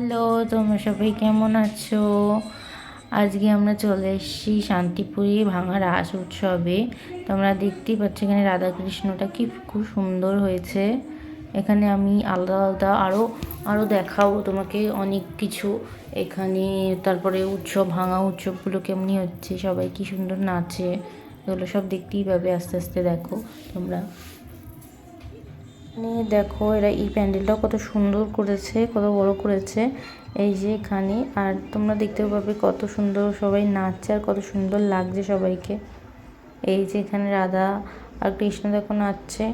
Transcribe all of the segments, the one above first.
Hello, তোমরা সবাই কেমন আছো? আজকে আমরা চলে এসেছি শান্তিপুরি ভাঙা রাস উৎসবে। তোমরা দেখতেই পাচ্ছ এখানে রাধাকৃষ্ণটা কি খুব সুন্দর হয়েছে। এখানে আমি আলাদা আলাদা আরও আরও দেখাবো তোমাকে অনেক কিছু। এখানে তারপরে উৎসব, ভাঙা উৎসবগুলো কেমনি হচ্ছে, সবাই কি সুন্দর নাচে, এগুলো সব দেখতেই পাবে, আস্তে আস্তে দেখো তোমরা। এখানে দেখো এরা এই প্যান্ডেলটাও কত সুন্দর করেছে, কত বড় করেছে। এই যে এখানে, আর তোমরা দেখতে পাবে কত সুন্দর সবাই নাচছে আর কত সুন্দর লাগছে সবাইকে। এই যে এখানে রাধা আর কৃষ্ণ দেখো নাচছে।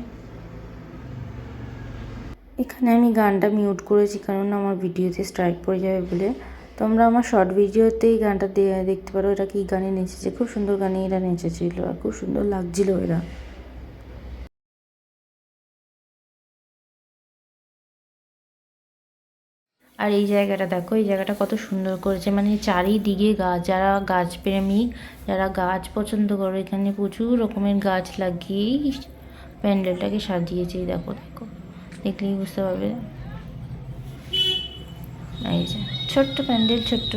এখানে আমি গানটা মিউট করেছি কারণ আমার ভিডিওতে স্ট্রাইক পড়ে যাবে বলে। তোমরা আমার শর্ট ভিডিওতেই গানটা দেখতে পারো এটা কি গানে নেচেছে। খুব সুন্দর গানে এরা নেচেছিল আর খুব সুন্দর লাগছিল এরা। আর এই জায়গাটা দেখো, এই জায়গাটা কত সুন্দর করেছে। মানে চারিদিকে গাছ যারা গাছ প্রেমিক যারা গাছ পছন্দ করে, এখানে প্রচুর রকমের গাছ লাগিয়েই প্যান্ডেলটাকে সাজিয়েছে দেখো দেখো। দেখলেই বুঝতে পারবে। এই যে, ছোট্ট প্যান্ডেল, ছোট্ট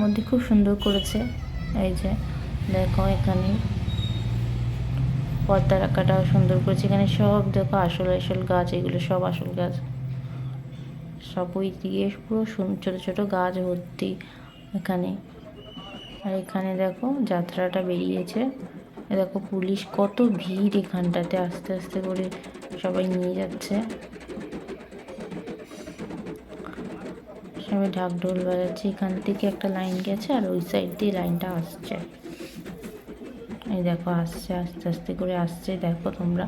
মধ্যে খুব সুন্দর করেছে। এই যে, দেখো এখানে পর্দা রাখাটাও সুন্দর করেছে। এখানে সব দেখো আসল আসল গাছ, এগুলো সব আসল গাছ। সব ওই দিয়ে পুরো ছোটো ছোটো গাছ ভর্তি এখানে। আর এখানে দেখো যাত্রাটা বেরিয়েছে। দেখো পুলিশ কত ভিড় এখানটাতে আস্তে আস্তে করে সবাই নিয়ে যাচ্ছে। সবাই ঢাক ঢোল বাজাচ্ছে। এখান থেকে একটা লাইন গেছে আর ওই সাইড দিয়ে লাইনটা আসছে। এই দেখো আসছে, আস্তে আস্তে করে আসছে। দেখো তোমরা।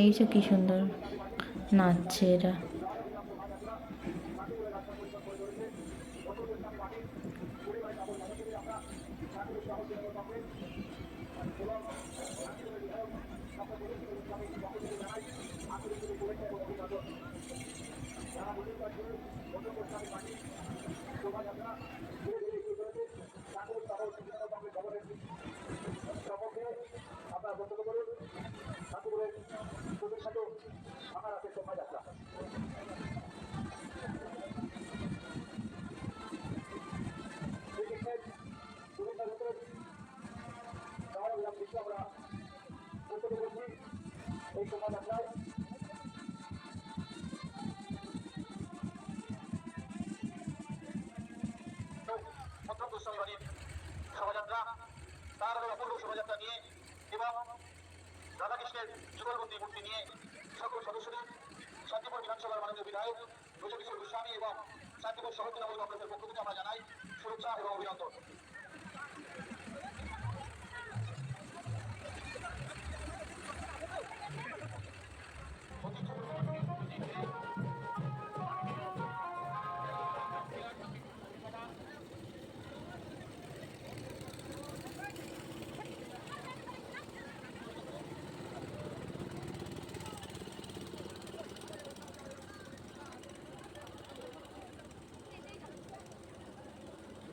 দেখছ কি সুন্দর নাচছে এরা। শোভাযাত্রা নিয়ে এবং রাধাকৃষ্ণের যুগলবন্দী মূর্তি নিয়ে সকল সদস্যদের শান্তিপুর বিধানসভার মাননীয় বিধায়ক ব্রজকিশোর গোস্বামী এবং শান্তিপুর শহর পক্ষ থেকে আমরা জানাই শুভেচ্ছা এবং অভিনন্দন।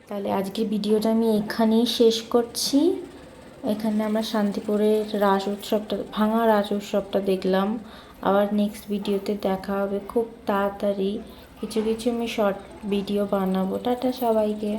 তাহলে আজকে ভিডিওটা আমি এখানেই শেষ করছি। এখানে আমরা শান্তিপুরের রাস উৎসবটা, ভাঙা রাস উৎসবটা দেখলাম। আবার নেক্সট ভিডিওতে দেখা হবে খুব তাড়াতাড়ি। কিছু কিছু আমি শর্ট ভিডিও বানাবো। টাটা সবাইকে।